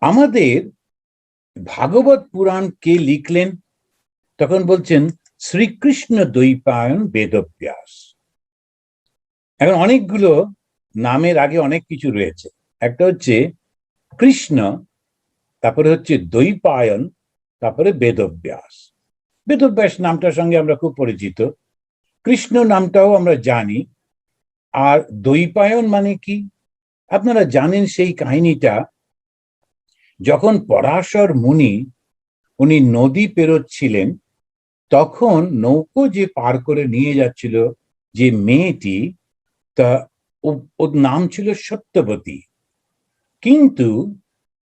আমাদের ভাগবত পুরাণ কে লিখলেন? তখন বলছেন, শ্রীকৃষ্ণ দ্বৈপায়ন বেদব্যাস। এখন অনেকগুলো নামের আগে অনেক কিছু রয়েছে। একটা হচ্ছে কৃষ্ণ, তারপরে হচ্ছে দ্বৈপায়ন, তারপরে বেদব্যাস। বেদব্যাস নামটার সঙ্গে আমরা খুব পরিচিত। কৃষ্ণ নামটাও আমরা জানি। আর দ্বৈপায়ন মানে কি? আপনারা জানেন সেই কাহিনীটা যখন পরাশর মুনি উনি নদী পেরোচ্ছিলেন, তখন নৌকো যে পার করে নিয়ে যাচ্ছিল যে মেয়েটি, তা ওর নাম ছিল সত্যবতী। কিন্তু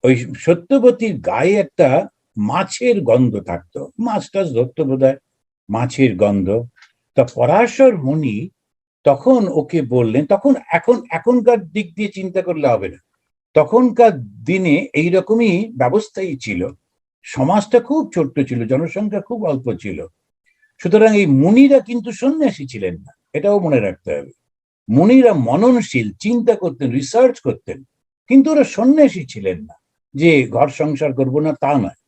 ওই সত্যবতীর গায়ে একটা মাছের গন্ধ থাকতো। মাছ টাছ ধরতো বোধ মাছের গন্ধ। তা পরাশর মুনি তখন ওকে বললেন, তখন এখন, এখনকার দিক দিয়ে চিন্তা করলে হবে না। তখনকার দিনে এই রকমই ব্যবস্থাই ছিল। সমাজটা খুব ছোট্ট ছিল, জনসংখ্যা খুব অল্প ছিল। সুতরাং এই মুনিরা কিন্তু সন্ন্যাসী ছিলেন না, এটাও মনে রাখতে হবে। মুনিরা মননশীল, চিন্তা করতেন রিসার্চ করতেন, কিন্তু ওরা সন্ন্যাসী ছিলেন না, যে ঘর সংসার করব না তা নয়।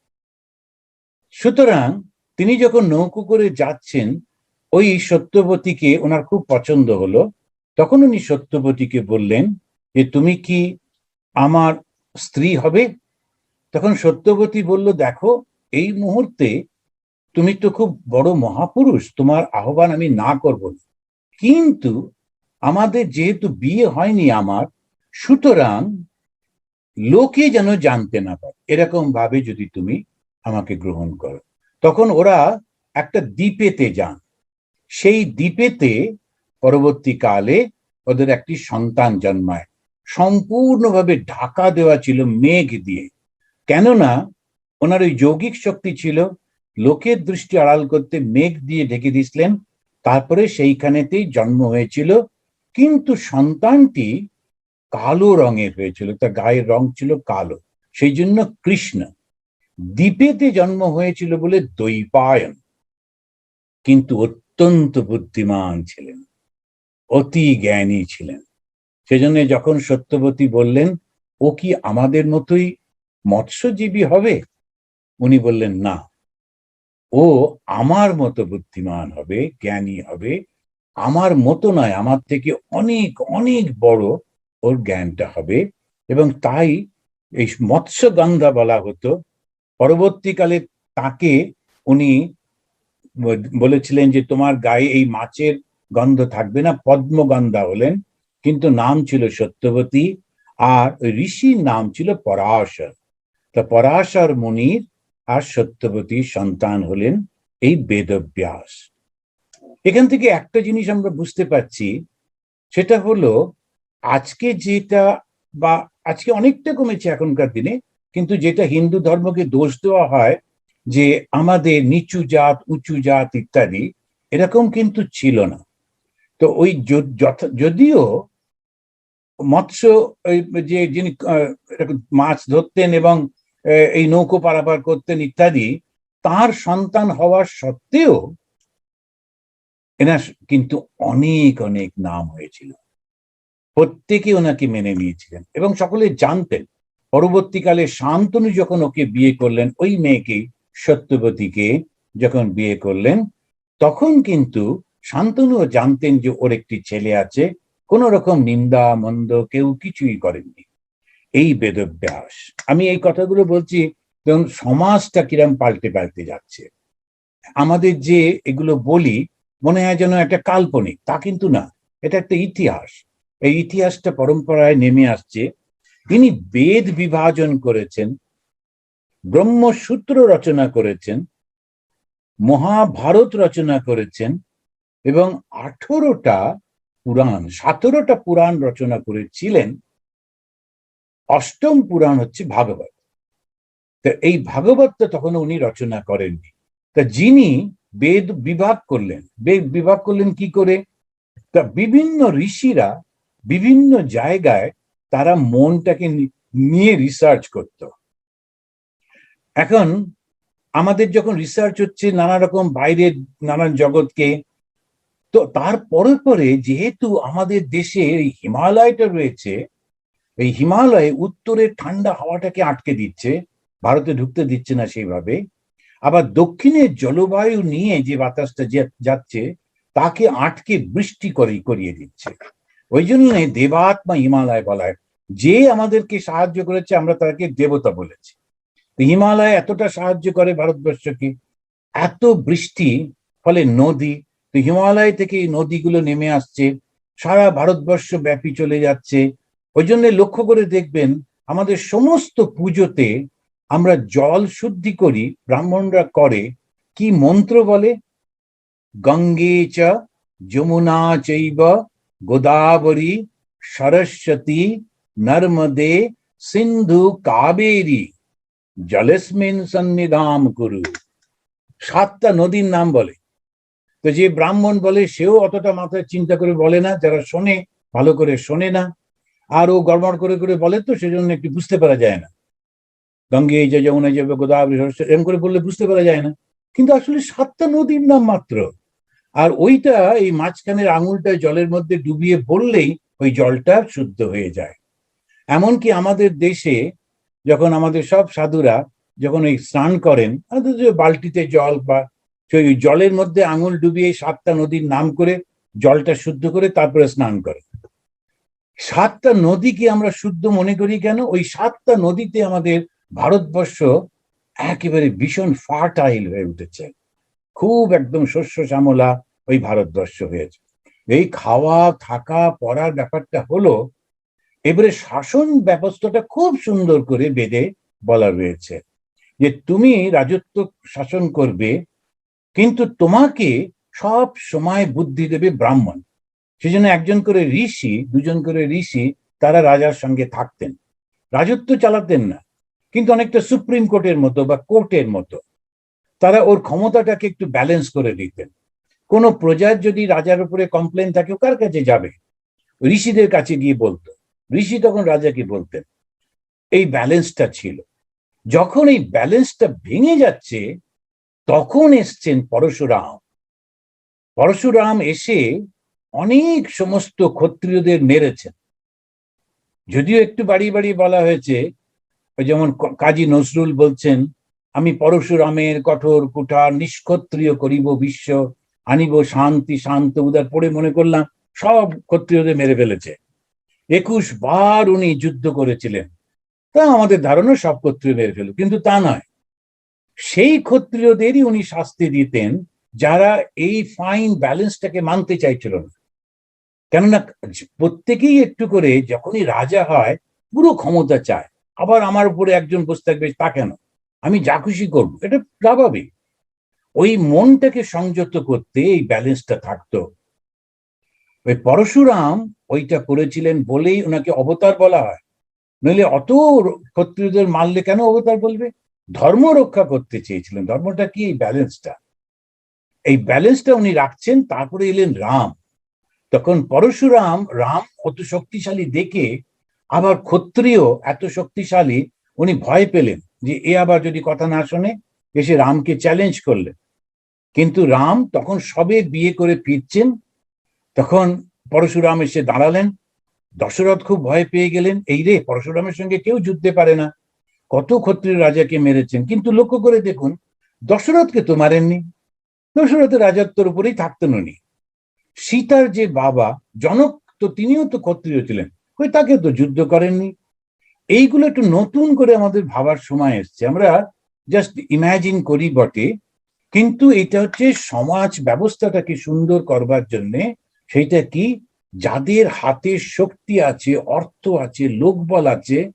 সুতরাং তিনি যখন নৌকো করে যাচ্ছেন, ওই সত্যবতীকে ওনার খুব পছন্দ হলো। তখন উনি সত্যবতীকে বললেন যে, তুমি কি আমার স্ত্রী হবে? তখন সত্যবতী বলল, দেখো, এই মুহূর্তে তুমি তো খুব বড় মহাপুরুষ, তোমার আহ্বান আমি না করব না। কিন্তু আমাদের যেহেতু বিয়ে হয়নি আমার, সুতরাং লোকে যেন জানতে না পারে। এরকম ভাবে যদি তুমি আমাকে গ্রহণ করো। তখন ওরা একটা দ্বীপেতে যান। সেই দ্বীপেতে পরবর্তীকালে ওদের একটি সন্তান জন্মায়। সম্পূর্ণভাবে ঢাকা দেওয়া ছিল মেঘ দিয়ে। কেননা, ওনার ওই যৌগিক শক্তি ছিল, লোকের দৃষ্টি আড়াল করতে মেঘ দিয়ে ঢেকে দিয়েছিলেন, তারপরে সেইখানেতেই জন্ম হয়েছিল। কিন্তু সন্তানটি কালো রঙের হয়েছিল, তার গায়ের রং ছিল কালো, সেই জন্য কৃষ্ণ। দ্বীপেতে জন্ম হয়েছিল বলে দৈপায়ন। কিন্তু অত্যন্ত বুদ্ধিমান ছিলেন, অতি জ্ঞানী ছিলেন। সেজন্য যখন সত্যবতী বললেন, ও কি আমাদের মতোই মৎস্যজীবী হবে? উনি বললেন, না। ও আমার মতো বুদ্ধিমান হবে, জ্ঞানী হবে। আমার মতো নয়, আমার থেকে অনেক অনেক বড় ওর জ্ঞানটা হবে। এবং তাই এই মৎস্যগন্ধা বলা হতো। পরবর্তীকালে তাকে উনি বলেছিলেন যে, তোমার গায়ে এই মাছের গন্ধ থাকবে না, পদ্মগন্ধা হলেন। কিন্তু নাম ছিল সত্যবতী আর ওই ঋষির নাম ছিল পরাশর। তা পরাশর মুনির আর সত্যবতীর সন্তান হলেন এই বেদব্যাস। এখান থেকে একটা জিনিস আমরা বুঝতে পারছি, সেটা হলো আজকে যেটা বা আজকে অনেকটা কমেছে এখনকার দিনে, কিন্তু যেটা হিন্দু ধর্মকে দোষ দেওয়া হয় যে আমাদের নিচু জাত, উঁচু জাত ইত্যাদি, এরকম কিন্তু ছিল না। তো ওই যদিও মৎস্য যে যিনি মাছ ধরতেন এবং এই নৌকো পারাপার করতেন ইত্যাদি, তার সন্তান হওয়ার সত্ত্বেও এনার কিন্তু অনেক অনেক নাম হয়েছিল। প্রত্যেকে ওনাকে মেনে নিয়েছিলেন এবং সকলে জানতেন। পরবর্তীকালে শান্তনু যখন ওকে বিয়ে করলেন, ওই মেয়েকে, সত্যবতীকে যখন বিয়ে করলেন, তখন কিন্তু শান্তনুও জানতেন যে ওর একটি ছেলে আছে। কোন রকম নিন্দা, মন্দ কেউ কিছুই করেননি। এই বেদব্যাস আমি এই কথাগুলো বলছি যেমন সমাজটা কিরম পাল্টে পাল্টে যাচ্ছে। আমাদের যে এগুলো বলি, মনে হয় যেন একটা কাল্পনিক, তা কিন্তু না। এটা একটা ইতিহাস। এই ইতিহাসটা পরম্পরায় নেমে আসছে। তিনি বেদ বিভাজন করেছেন, ব্রহ্মসূত্র রচনা করেছেন, মহাভারত রচনা করেছেন, এবং আঠেরোটা পুরাণ। সতেরোটা পুরাণ রচনা করেছিলেন। অষ্টম পুরাণ হচ্ছে ভাগবত। তা এই ভাগবতটা তখন উনি রচনা করেননি। তা যিনি বেদ বিভাগ করলেন, বেদ বিভাগ করলেন কি করে? তা বিভিন্ন ঋষিরা বিভিন্ন জায়গায় তারা মনটাকে নিয়ে রিসার্চ করত। এখন আমাদের যখন রিসার্চ হচ্ছে নানা রকম বাইরের নানান জগৎকে তো তারপরে পরে যেহেতু আমাদের দেশে হিমালয়টা রয়েছে, এই হিমালয়ে উত্তরের ঠান্ডা হাওয়াটাকে আটকে দিচ্ছে, ভারতে ঢুকতে দিচ্ছে না সেইভাবে। আবার দক্ষিণের জলবায়ু নিয়ে যে বাতাসটা যাচ্ছে, তাকে আটকে বৃষ্টি করে করিয়ে দিচ্ছে। ওই জন্য দেবাত্মা হিমালয় বলা হয়। যে আমাদেরকে সাহায্য করেছে, আমরা তাকে দেবতা বলেছি। হিমালয় এতটা সাহায্য করে ভারতবর্ষকে। এত বৃষ্টি, ফলে নদী তো হিমালয় থেকে নদীগুলো নেমে আসছে, সারা ভারতবর্ষ ব্যাপী চলে যাচ্ছে। ওই জন্য লক্ষ্য করে দেখবেন, আমাদের সমস্ত পুজোতে আমরা জল শুদ্ধি করি, ব্রাহ্মণরা করে। কি মন্ত্র বলে? গঙ্গে চ যমুনা চৈব গোদাবরী সরস্বতী নর্মদে সিন্ধু কাবেরী। জলস্মিন সন্নিধাম কুরু। সাতটা নদীর নাম বলে। তো যে ব্রাহ্মণ বলে, সেও অতটা মাথায় চিন্তা করে বলে না। যারা শোনে, ভালো করে শোনে না। আর ও গড়বড় করে করে বলে তো, সেজন্য একটু বুঝতে পারা যায় না। গঙ্গে এই যে যমুনা যাবে গোদাবরী এরকম করে বললে বুঝতে পারা যায় না। কিন্তু আসলে সাতটা নদীর নাম মাত্র। আর ওইটা, এই মাঝখানের আঙুলটা জলের মধ্যে ডুবিয়ে বললেই ওই জলটা শুদ্ধ হয়ে যায়। এমনকি আমাদের দেশে যখন আমাদের সব সাধুরা যখন ওই স্নান করেন বালতিতে জল বা সেই জলের মধ্যে আঙুল ডুবিয়ে সাতটা নদীর নাম করে জলটা শুদ্ধ করে তারপরে স্নান করে। সাতটা নদীকে আমরা শুদ্ধ মনে করি কেন? ওই সাতটা নদীতে আমাদের ভারতবর্ষ একেবারে ভীষণ ফার্টাইল হয়ে উঠেছে। খুব একদম শস্য শ্যামলা ওই ভারতবর্ষ হয়েছে। এই খাওয়া, থাকা, পড়ার ব্যাপারটা হলো, এবারে শাসন ব্যবস্থাটা খুব সুন্দর করে বেদে বলা রয়েছে যে, তুমি রাজত্ব শাসন করবে কিন্তু তোমাকে সব সময় বুদ্ধি দেবে ব্রাহ্মণ। সেজন্য একজন করে ঋষি, দুজন করে ঋষি, তারা রাজার সঙ্গে থাকতেন। রাজত্ব চালাতেন না, কিন্তু অনেকটা সুপ্রিম কোর্টের মতো বা কোর্টের মতো। তারা ওর ক্ষমতাটাকে একটু ব্যালেন্স করে দিতেন। কোনো প্রজার যদি রাজার উপরে কমপ্লেন থাকে কার কাছে যাবে? ঋষিদের কাছে গিয়ে বলতো। ঋষি তখন রাজাকে বলতেন, এই ব্যালেন্সটা ছিল। যখন এই ব্যালেন্সটা ভেঙে যাচ্ছে তখন এসছেন পরশুরাম। পরশুরাম এসে অনেক সমস্ত ক্ষত্রিয়দের মেরেছেন। যদিও একটু বাড়ি বাড়ি বলা হয়েছে যেমন কাজী নজরুল বলছেন, আমি পরশুরামের কঠোর কুঠার নিষ্ক্ষত্রিয় করিব বিশ্ব, আনিব শান্তি, শান্ত উদার পড়ে মনে করলাম, সব ক্ষত্রিয়দের মেরে ফেলেছে। একুশ বার উনি যুদ্ধ করেছিলেন। তা আমাদের ধারণা সব ক্ষত্রিয় মেরে ফেল কিন্তু তা নয়। সেই ক্ষত্রিয়দেরই উনি শাস্তি দিতেন যারা এই ফাইন ব্যালেন্সটাকে মানতে চাইছিল না। কেননা প্রত্যেকেই একটু করে যখনই রাজা হয়, পুরো ক্ষমতা চায়। আবার আমার উপরে একজন বসে থাকবে, তা কেন? আমি যা খুশি করব, এটা স্বাভাবিক। ওই মনটাকে সংযত করতে এই ব্যালেন্সটা থাকতো। ওই পরশুরাম ওইটা করেছিলেন বলেই ওনাকে অবতার বলা হয়। নইলে অত ক্ষত্রিয়দের মারলে কেন অবতার বলবে? ধর্ম রক্ষা করতে চেয়েছিলেন। ধর্মটা কি? এই ব্যালেন্সটা। এই ব্যালেন্সটা উনি রাখছেন, তারপরে এলেন রাম। তখন পরশুরাম রাম অত শক্তিশালী দেখে আবার ক্ষত্রিয় এত শক্তিশালী উনি ভয় পেলেন যে এ আবার যদি কথা না শোনে, এসে রামকে চ্যালেঞ্জ করলেন। কিন্তু রাম তখন সবে বিয়ে করে ফিরছেন। তখন পরশুরাম এসে দাঁড়ালেন। দশরথ খুব ভয় পেয়ে গেলেন, এই রে, পরশুরামের সঙ্গে কেউ যুদ্ধে পারে না। কত ক্ষত্রিয় রাজাকে মেরেছেন। কিন্তু লক্ষ্য করে দেখুন, দশরথকে তো মারেননি। দশরথের রাজত্বের উপরেই থাকতেন উনি। সীতার যে বাবা, জনক তো তিনিও তো ক্ষত্রিয় ছিলেন। ওই তাকে তো যুদ্ধ করেননি। এইগুলো একটু নতুন করে আমাদের ভাবার সময় এসছে। আমরা জাস্ট ইমাজিন করি বটে। কিন্তু এটা হচ্ছে সমাজ ব্যবস্থাটাকে সুন্দর করবার জন্য সেইটা কি? যাদের হাতে শক্তি আছে, অর্থ আছে, লোকবল আছে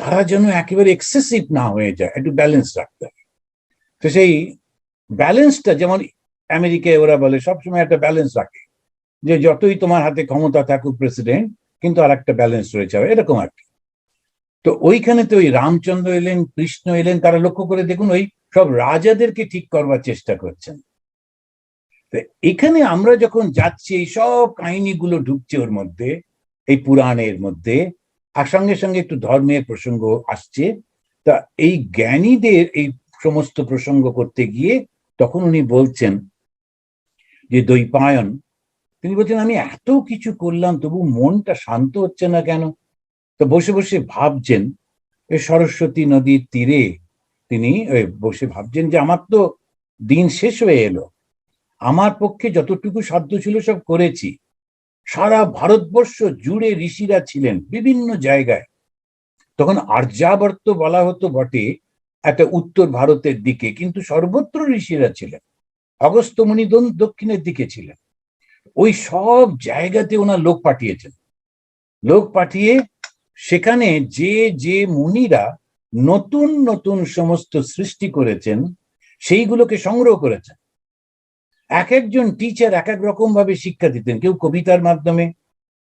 তারা যেন একেবারে এক্সেসিভ না হয়ে যায়, একটু ব্যালেন্স রাখতে হবে তো সেই ব্যালেন্সটা যেমন আমেরিকায় ওরা বলে সবসময় একটা ব্যালেন্স রাখে। যে যতই তোমার হাতে ক্ষমতা থাকুক প্রেসিডেন্ট কিন্তু আর একটা ব্যালেন্স রয়েছে এরকম আর কি। তো ওইখানে তো ওই রামচন্দ্র এলেন, কৃষ্ণ এলেন, তারা লক্ষ্য করে দেখুন, ওই সব রাজাদেরকে ঠিক করবার চেষ্টা করছেন। তো এখানে আমরা যখন যাচ্ছি, এই সব কাহিনীগুলো ঢুকছে ওর মধ্যে, এই পুরাণের মধ্যে আর সঙ্গে সঙ্গে একটু ধর্মের প্রসঙ্গ আসছে। তা এই জ্ঞানীদের এই সমস্ত প্রসঙ্গ করতে গিয়ে তখন উনি বলছেন যে দৈপায়ন, তিনি বলছেন, আমি এত কিছু করলাম, তবু মনটা শান্ত হচ্ছে না কেন? তো বসে বসে ভাবছেন এই সরস্বতী নদীর তীরে, তিনি বসে ভাবছেন যে আমার তো দিন শেষ হয়ে এলো। আমার পক্ষে যতটুকু সাধ্য ছিল সব করেছি। সারা ভারতবর্ষ জুড়ে ঋষিরা ছিলেন বিভিন্ন জায়গায়। তখন আর্যাবর্ত বলা হতো বটে একটা উত্তর ভারতের দিকে, কিন্তু সর্বত্র ঋষিরা ছিলেন অগস্ত্যমণি দক্ষিণের দিকে ছিলেন। ওই সব জায়গাতে ওনার লোক পাঠিয়েছেন। লোক পাঠিয়ে সেখানে যে যে মুনিরা নতুন নতুন সমস্ত সৃষ্টি করেছেন, সেইগুলোকে সংগ্রহ করেছেন। এক একজন টিচার এক এক রকম ভাবে শিক্ষা দিতেন। কেউ কবিতার মাধ্যমে,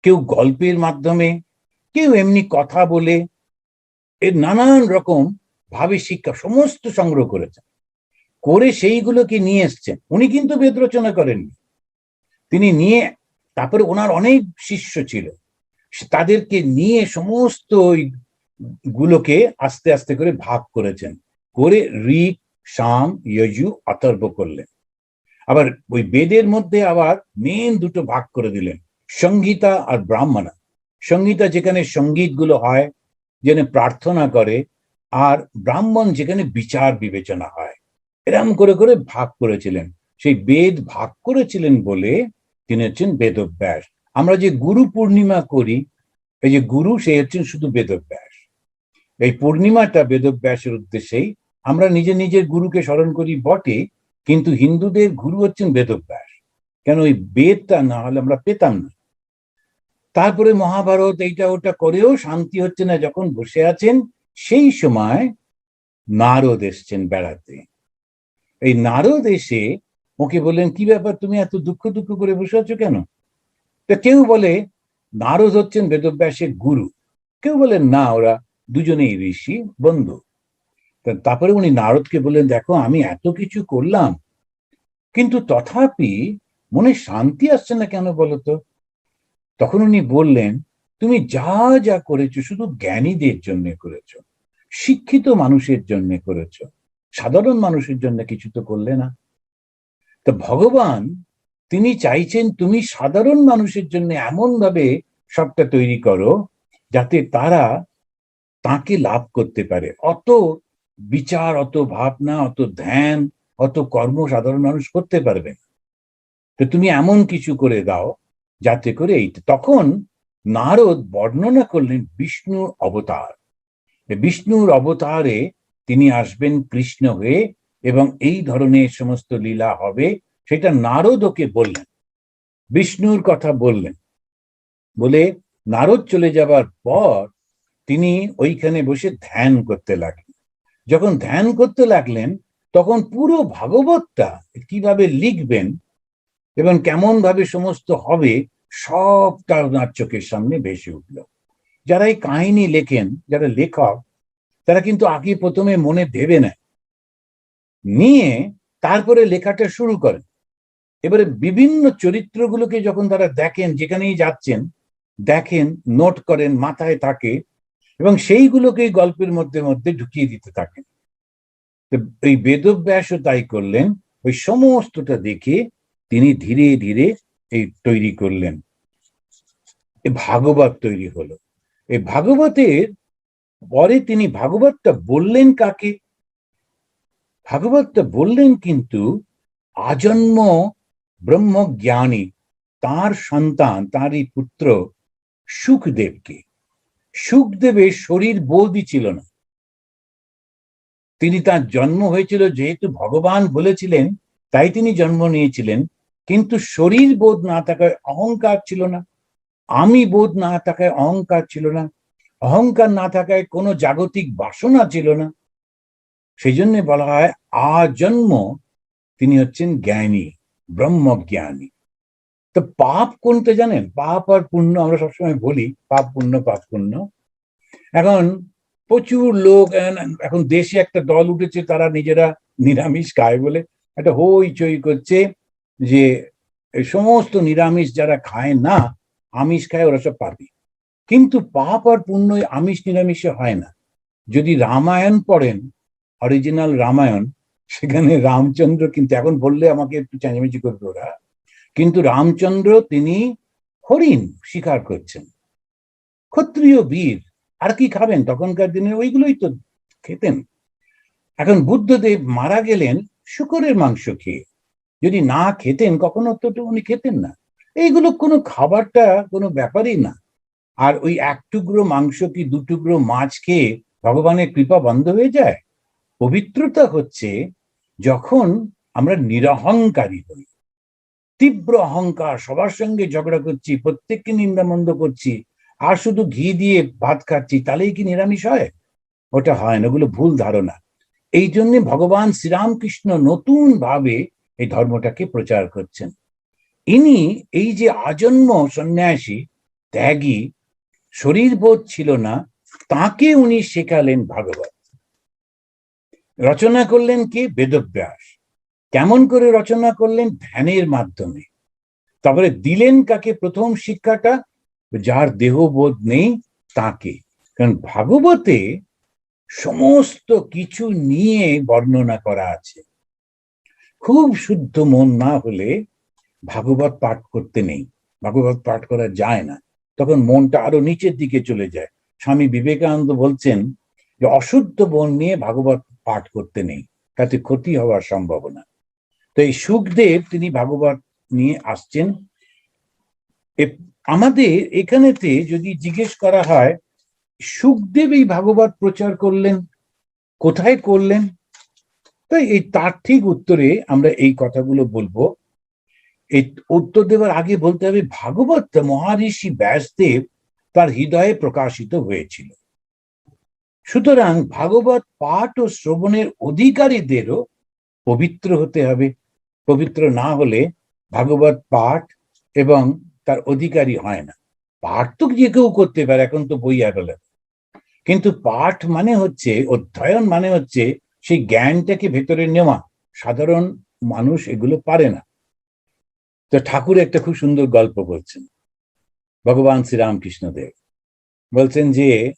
কেউ গল্পের মাধ্যমে, কেউ এমনি কথা বলে, এর নানান রকম ভাবে শিক্ষা সমস্ত সংগ্রহ করেছেন। করে সেইগুলোকে নিয়ে এসছেন। উনি কিন্তু বেদ রচনা করেননি। তিনি নিয়ে, তারপরে ওনার অনেক শিষ্য ছিল। তাদেরকে নিয়ে সমস্ত ওই গুলোকে আস্তে আস্তে করে ভাগ করেছেন। করে ঋক শাম ইয়জু অতর্ব করলেন। আবার ওই বেদের মধ্যে আবার মেন দুটো ভাগ করে দিলেন সংগীতা আর ব্রাহ্মণা। সংগীতা যেখানে সংগীতগুলো হয়, যেখানে প্রার্থনা করে, আর ব্রাহ্মণ যেখানে বিচার বিবেচনা হয়। এরম করে করে ভাগ করেছিলেন। সেই বেদ ভাগ করেছিলেন বলে তিনি হচ্ছেন বেদব্যাস। আমরা যে গুরু পূর্ণিমা করি, এই যে গুরু, সে হচ্ছেন শুধু বেদব্যাস। এই পূর্ণিমাটা বেদব্যাসের উদ্দেশ্যেই আমরা নিজে নিজের গুরুকে স্মরণ করি বটে কিন্তু হিন্দুদের গুরু হচ্ছেন বেদব্যাস। কেন ওই বেদটা না হলে আমরা পেতাম না? তারপরে মহাভারত এইটা ওটা করেও শান্তি হচ্ছে না। যখন বসে আছেন, সেই সময় নারদ এসছেন বেড়াতে। এই নারদ এসে ওকে বললেন, কি ব্যাপার? তুমি এত দুঃখ দুঃখ করে বসে আছো কেন? তা কেউ বলে, নারদ হচ্ছেন বেদব্যাসের গুরু। কেউ বলেন না, ওরা দুজনেই ঋষি, বন্ধু। তারপরে উনি নারদকে বললেন, দেখো, আমি এত কিছু করলাম, কিন্তু তথাপি মনে শান্তি আসছে না কেন বলতো? তখন উনি বললেন, তুমি যা যা করেছ, শুধু জ্ঞানীদের জন্য করেছ, শিক্ষিত মানুষের জন্য করেছ, সাধারণ মানুষের জন্য কিছু তো করলে না। তো ভগবান, তিনি চাইছেন তুমি সাধারণ মানুষের জন্য এমন ভাবে সবটা তৈরি করো, যাতে তারা তাকে লাভ করতে পারে। অত বিচার, অত ভাবনা, অত ধ্যান, অত কর্ম সাধারণ মানুষ করতে পারবে না। তো তুমি এমন কিছু করে দাও যাতে করে এই তখন নারদ বর্ণনা করলেন বিষ্ণুর অবতার। বিষ্ণুর অবতারে তিনি আসবেন কৃষ্ণ হয়ে এবং এই ধরনের সমস্ত লীলা হবে সেটা নারদ ওকে বললেন। বিষ্ণুর কথা বললেন। বলে নারদ চলে যাবার পর তিনি ওইখানে বসে ধ্যান করতে লাগলেন। যখন ধ্যান করতে লাগলেন, তখন পুরো ভাগবতটা কীভাবে লিখবেন এবং কেমন ভাবে সমস্ত হবে সবটা ওনার চোখের সামনে ভেসে উঠল। যারা এই কাহিনী লেখেন, যারা লেখক, তারা কিন্তু আগে প্রথমে মনে ভেবে নেয়। নিয়ে তারপরে লেখাটা শুরু করেন। এবারে বিভিন্ন চরিত্রগুলোকে যখন তারা দেখেন, যেখানেই যাচ্ছেন, দেখেন, নোট করেন, মাথায় থাকে এবং সেইগুলোকে গল্পের মধ্যে মধ্যে ঢুকিয়ে দিতে থাকেন এই বেদব্যাসও তাই করলেন, ওই সমস্তটা দেখে তিনি ধীরে ধীরে এই তৈরি করলেন। ভাগবত তৈরি হলো। এই ভাগবতের পরে তিনি ভাগবতটা বললেন কাকে? ভাগবতটা বললেন কিন্তু আজন্ম ব্রহ্মজ্ঞানী, তার সন্তান, তারই পুত্র সুখদেবকে। সুখদেবের শরীর বোধই ছিল না। তিনি তার জন্ম হয়েছিল যেহেতু ভগবান বলেছিলেন, তাই তিনি জন্ম নিয়েছিলেন। কিন্তু শরীর বোধ না থাকায় অহংকার ছিল না। আমি বোধ না থাকায় অহংকার ছিল না। অহংকার না থাকায় কোনো জাগতিক বাসনা ছিল না। সেই জন্য বলা হয় আজন্ম তিনি হচ্ছেন জ্ঞানী, ব্রহ্মজ্ঞানী। তো পাপ কোনটা জানেন? পাপ আর পুণ্য আমরা সবসময় বলি, পাপ পুণ্য পাপ পুণ্য। এখন প্রচুর লোক এখন দেশে একটা দল উঠেছে, তারা নিজেরা নিরামিষ খায় বলে। একটা হই চই করছে যে সমস্ত নিরামিষ যারা খায় না, আমিষ খায়, ওরা সব পাপি। কিন্তু পাপ আর পুণ্য আমিষ নিরামিষে হয় না। যদি রামায়ণ পড়েন অরিজিনাল রামায়ণ, সেখানে রামচন্দ্র কিন্তু এখন বললে আমাকে একটু চেঁচামেচি করবে ওরা। কিন্তু রামচন্দ্র তিনি হরিণ শিকার করছেন। ক্ষত্রিয় বীর, আর কি খাবেন? তখনকার দিনে ওইগুলোই তো খেতেন। এখন বুদ্ধদেব মারা গেলেন শুকরের মাংস খেয়ে। যদি না খেতেন, কখনো তো উনি খেতেন না। এইগুলো কোনো খাবারটা, কোনো ব্যাপারই না। আর ওই এক টুকরো মাংস কি দু টুকরো মাছ খেয়ে ভগবানের কৃপা বন্ধ হয়ে যায়? পবিত্রতা হচ্ছে যখন আমরা নিরহংকারী হই। তীব্র অহংকার, সবার সঙ্গে ঝগড়া করছি, প্রত্যেককে নিন্দামন্দ করছি, আর শুধু ঘি দিয়ে ভাত খাচ্ছি, তাহলেই কি নিরামিষ হয়? ওটা হয় না, ওগুলো ভুল ধারণা। এই জন্য ভগবান শ্রীরামকৃষ্ণ নতুন ভাবে এই ধর্মটাকে প্রচার করছেন। ইনি এই যে আজন্ম সন্ন্যাসী, ত্যাগী শরীর বোধ ছিল না, তাকে উনি শেখালেন ভাগবত। রচনা করলেন কে? বেদব্যাস। কেমন করে রচনা করলেন ধ্যানের মাধ্যমে? তারপরে দিলেন কাকে প্রথম শিক্ষাটা? যার দেহবোধ নেই তাকে। কারণ ভাগবতে সমস্ত কিছু নিয়ে বর্ণনা করা আছে। খুব শুদ্ধ মন না হলে ভাগবত পাঠ করতে নেই। ভাগবত পাঠ করা যায় না। তখন মনটা আরও নিচের দিকে চলে যায়। স্বামী বিবেকানন্দ বলছেন যে, অশুদ্ধ মন নিয়ে ভাগবত পাঠ করতে নেই। তাতে ক্ষতি হওয়ার সম্ভাবনা। তো এই সুখদেব তিনি ভাগবত নিয়ে আসছেন। আমাদের এখানেতে যদি জিজ্ঞেস করা হয়, সুখদেব এই ভাগবত প্রচার করলেন, কোথায় করলেন? তাই এই তার ঠিক উত্তরে আমরা এই কথাগুলো বলব। এই উত্তর দেওয়ার আগে বলতে হবে, ভাগবত মহারিষি ব্যাসদেব তার হৃদয়ে প্রকাশিত হয়েছিল। সুতরাং ভাগবত পাঠ ও শ্রবণের অধিকারীদেরও পবিত্র হতে হবে। পবিত্র না হলে ভাগবত পাঠ এবং তার অধিকারী হয় না। পাঠ তো যে কেউ করতে পারে, এখন তো বই অ্যাভেলেবল কিন্তু পাঠ মানে হচ্ছে, অধ্যয়ন মানে হচ্ছে, সেই জ্ঞানটাকে ভেতরে নেওয়া। সাধারণ মানুষ এগুলো পারে না। তো ঠাকুর একটা খুব সুন্দর গল্প বলছেন, ভগবান শ্রীরামকৃষ্ণ দেব বলছেন যে,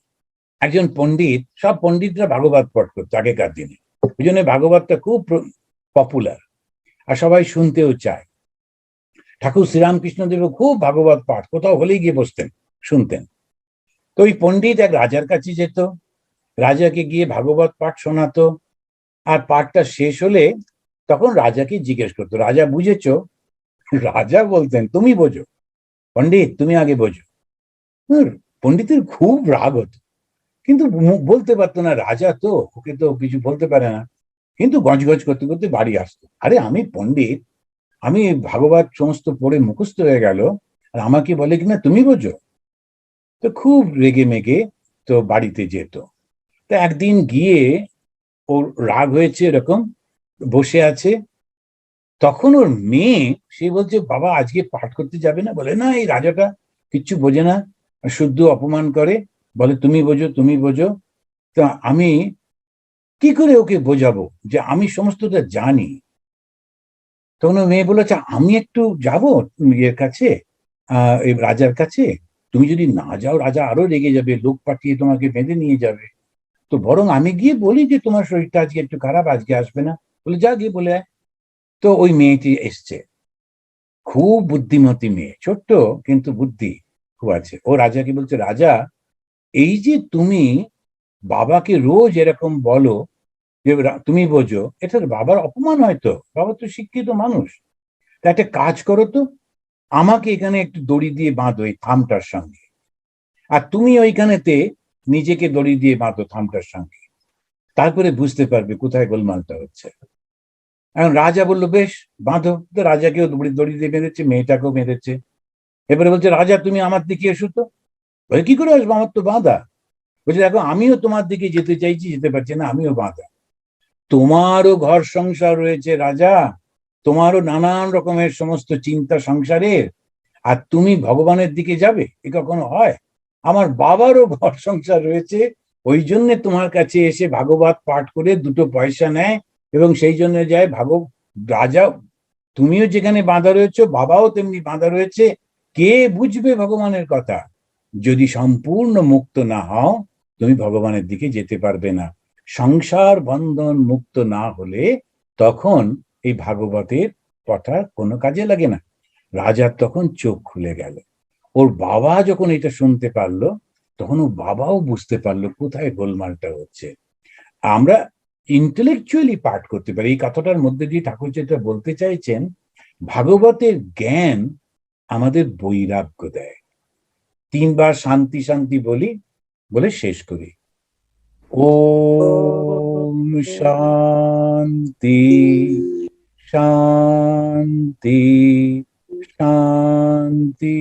একজন পণ্ডিত, সব পণ্ডিতরা ভাগবত পাঠ করতো আগেকার দিনে। ওই জন্য ভাগবতটা খুব পপুলার আর সবাই শুনতেও চায়। ঠাকুর শ্রীরামকৃষ্ণ দেব খুব ভাগবত পাঠ, কোথাও হলেই গিয়ে বসতেন, শুনতেন। তো ওই পণ্ডিত এক রাজার কাছে যেত, রাজাকে গিয়ে ভাগবত পাঠ শোনাতো, আর পাঠটা শেষ হলে তখন রাজাকে জিজ্ঞেস করতো, রাজা, বুঝেছ? রাজা বলতেন, তুমি বোঝো। পণ্ডিত, তুমি আগে বোঝো। পণ্ডিতের খুব রাগ হতো। কিন্তু বলতে পারতো না, রাজা তো, ওকে তো কিছু বলতে পারে না। কিন্তু গজগজ করতে করতে বাড়ি আসতো আরে আমি পণ্ডিত, আমি ভাগবত সমস্ত পড়ে মুখস্থ হয়ে গেল, আর আমাকে বলে কিনা তুমি বোঝো? তো খুব রেগে মেগে তো বাড়িতে যেত। তো একদিন গিয়ে ওর রাগ হয়েছে এরকম, বসে আছে। তখন ওর মেয়ে, সে বলছে, বাবা, আজকে পাঠ করতে যাবে না? বলে, না, এই রাজাটা কিচ্ছু বোঝে না, শুদ্ধ অপমান করে। বলে, তুমি বোঝো তুমি বোঝো। তা আমি কি করে ওকে বোঝাবো যে আমি সমস্তটা জানি? তখন মেয়ে বলেছে আমি একটু যাব ইয়ের কাছে রাজার কাছে? তুমি যদি না যাও, রাজা আরও রেগে যাবে, লোক পাঠিয়ে তোমাকে বেঁধে নিয়ে যাবে। তো বরং আমি গিয়ে বলি যে তোমার শরীরটা আজকে একটু খারাপ, আজকে আসবে না। বলে, যা গিয়ে বলে তো ওই মেয়েটি এসছে। খুব বুদ্ধিমতী মেয়ে, ছোট্ট কিন্তু বুদ্ধি খুব আছে। ও রাজাকে বলছে, রাজা, এই যে তুমি বাবাকে রোজ এরকম বলো যে তুমি বোঝো। এটা বাবার অপমান হয়তো। বাবা তো শিক্ষিত মানুষ। তা একটা কাজ করো তো। আমাকে এখানে একটু দড়ি দিয়ে বাঁধো এই থামটার সঙ্গে। আর তুমি ওইখানেতে নিজেকে দড়ি দিয়ে বাঁধো থামটার সঙ্গে। তারপরে বুঝতে পারবে কোথায় গোলমালটা হচ্ছে। এখন রাজা বলল, বেশ, বাঁধো। তো রাজাকেও দড়ি দড়ি দিয়ে বেঁধেছে, মেয়েটাকেও বেঁধেছে। এবারে বলছে, রাজা, তুমি আমার দিকে এসো তো। কি করে আসব? আমার তো বাঁধা। বলছে, দেখো, আমিও তোমার দিকে যেতে চাইছি, যেতে পারছি না, আমিও বাঁধা। তোমারও ঘর সংসার রয়েছে, রাজা। তোমারও নানান রকমের সমস্ত চিন্তা সংসারের। আর তুমি ভগবানের দিকে যাবে? এ কখনো হয়? আমার বাবারও ঘর সংসার রয়েছে। ওই জন্য তোমার কাছে এসে ভাগবত পাঠ করে দুটো পয়সা নেয় এবং সেই জন্য যায় ভাগ রাজা, তুমিও যেখানে বাঁধা রয়েছে, বাবাও তেমনি বাঁধা রয়েছে। কে বুঝবে ভগবানের কথা? যদি সম্পূর্ণ মুক্ত না হও তুমি ভগবানের দিকে যেতে পারবে না। সংসার বন্ধন মুক্ত না হলে তখন এই ভাগবতের কথা কোনো কাজে লাগে না। রাজার তখন চোখ খুলে গেল। ওর বাবা যখন এটা শুনতে পারল, তখন ও বাবাও বুঝতে পারল কোথায় গোলমালটা হচ্ছে। আমরা ইন্টেলেকচুয়ালি পাঠ করতে পারি। এই কথাটার মধ্যে দিয়ে ঠাকুর যেটা বলতে চাইছেন, ভাগবতের জ্ঞান আমাদের বৈরাগ্য দেয়। তিনবার শান্তি শান্তি বলি বলে শেষ করি। ওম শান্তি শান্তি শান্তি।